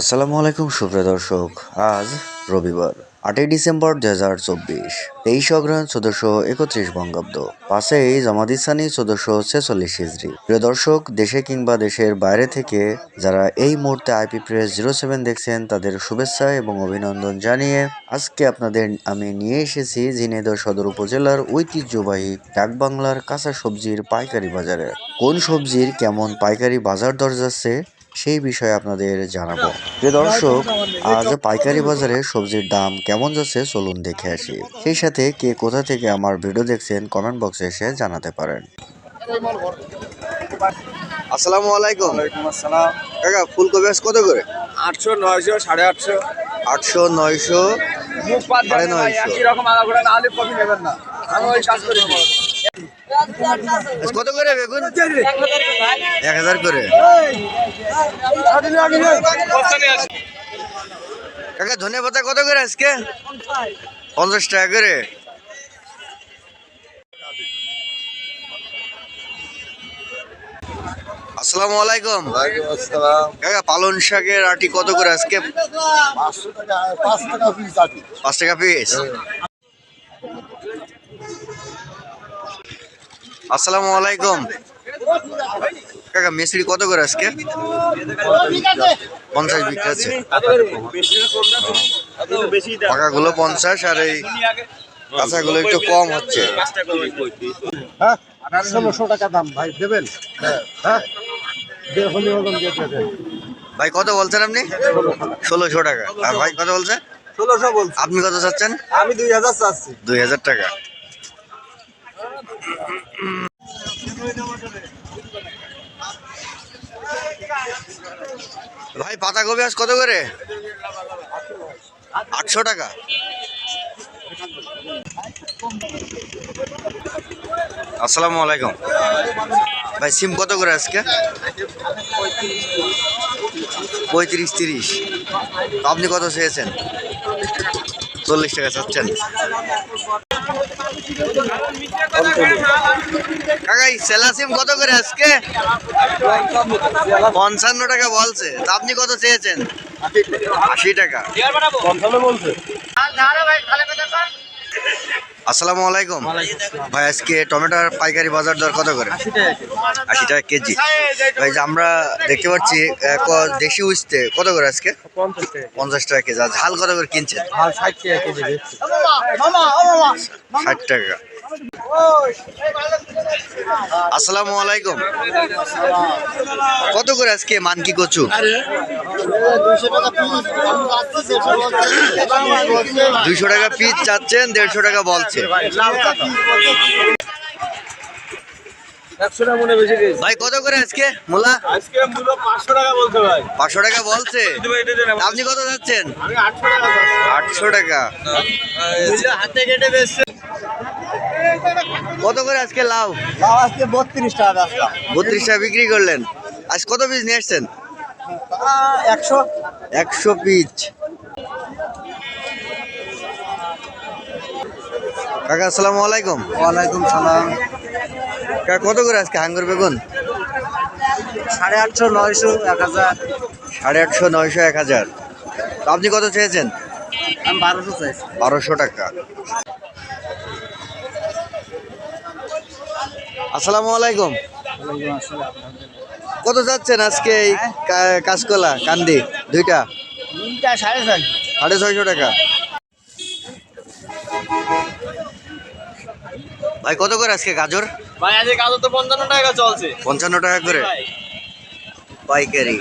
আসসালামু আলাইকুম, সুপ্রিয় দর্শক। আজ রবিবার, আটই ডিসেম্বর দু হাজার চব্বিশ, তেইশ অগ্রহায়ণ চোদ্দশো একত্রিশ বঙ্গাব্দ পাশেই জামাদিসানি চোদ্দশো ছেচল্লিশ হিজড়ি প্রিয় দর্শক, দেশে কিংবা দেশের বাইরে থেকে যারা এই মুহূর্তে আইপি প্রেস জিরো সেভেন দেখছেন, তাদের শুভেচ্ছা এবং অভিনন্দন জানিয়ে আজকে আপনাদের আমি নিয়ে এসেছি ঝিনাইদহ সদর উপজেলার ঐতিহ্যবাহী ডাকবাংলার কাঁচা সবজির পাইকারি বাজারে। কোন সবজির কেমন পাইকারি বাজার দর যাচ্ছে সেই বিষয়ে আপনাদের জানাব। প্রিয় দর্শক আজ পাইকারি বাজারে সবজির দাম কেমন যাচ্ছে চলুন দেখে আসি। সেই সাথে কে কোথা থেকে আমার ভিডিও দেখছেন কমেন্ট বক্সে এসে জানাতে পারেন। আসসালামু আলাইকুম। আসসালাম। কাকা ফুলকপি আজ কত করে? আটশো নয়শো সাড়ে আটশো। আটশো নয়শো সাড়ে নয়শো। রকম আলাদা না হলে কপি নেবেন না। আমি ওই কাজ করি। কত করে বেগুন? এক হাজার করে। কাকা ধনে পাতা কত করে আজকে? পঞ্চাশ টাকা করে। আসসালামু আলাইকুম। কাকা পালন শাকের আটি কত করে আজকে? পাঁচ টাকা পিস আসসালামু আলাইকুম। কাকা মিস্ত্রি কত করে আজকে? পঞ্চাশ বিক্রি আছে পাকাগুলো পঞ্চাশ আর এই কাঁচাগুলো একটু কম হচ্ছে। ষোলোশো টাকা দাম ভাই দেবেন? হ্যাঁ দেবেন। ভাই কত বলছেন আপনি? ষোলোশো টাকা। আর ভাই কত বলছেন ষোলোশো বলছি। আপনি কত চাচ্ছেন? আমি দুই হাজার চাচ্ছি। দুই হাজার টাকা। ভাই, পাতা পাতাকপি আজ কত করে? আটশো টাকা। আসসালামু আলাইকুম। ভাই, সিম কত করে আজকে? পঁয়ত্রিশ তিরিশ। আপনি কত চেয়েছেন? চল্লিশ টাকা চাচ্ছেন। কাকাই কত করে আজকে? পঞ্চান্ন টাকা বলছে। তা আপনি কত চেয়েছেন? আশি টাকা। আসসালামু আলাইকুম। ভাই আজকে টমেটোর পাইকারি বাজার দর কত করে? আশি টাকা কেজি। ভাই যে আমরা দেখতে পাচ্ছি ক- দেশি উঁচতে কত করে আজকে? পঞ্চাশ টাকা কেজি। আর ঝাল কত করে কিনছেন? ষাট টাকা। আসসালামু আলাইকুম। কত করে আজকে মানকি কচু? দুইশো টাকা পিস চাচ্ছেন দেড়শো টাকা বলছে। মনে ভাই কত করে আজকে মোলা? আজকে পাঁচশো টাকা বলতে ভাই পাঁচশো টাকা বলছে। আপনি কত যাচ্ছেন আটশো টাকা। আটশো টাকা। হাতে কেটে বেচছে। কত করে আজকে লাউ? লাউ আজকে বত্রিশ টাকা বত্রিশ টাকা বিক্রি করলেন। আজ কত পিস নিয়ে আসছেন? একশো। একশো পিস কাকা আসসালামু আলাইকুম। ওয়ালাইকুম সালাম। কাকা কত করে আজকে হাঙ্গুর বেগুন? সাড়ে আটশো নয়শো এক হাজার। সাড়ে আটশো নয়শো এক হাজার। আপনি কত চেয়েছেন? আমি বারোশো চাইছি। বারোশো টাকা। আসসালামু আলাইকুম। কত যাচ্ছেন আজকে এই কাঁচকলা কান্দি দুইটা? সাড়ে ছয় সাড়ে ছয়শো টাকা। ভাই কত করে আজকে গাজর? ভাই আজকে গাজর তো পঞ্চান্ন টাকা চলছে। পঞ্চান্ন টাকা করে। পাইকারি।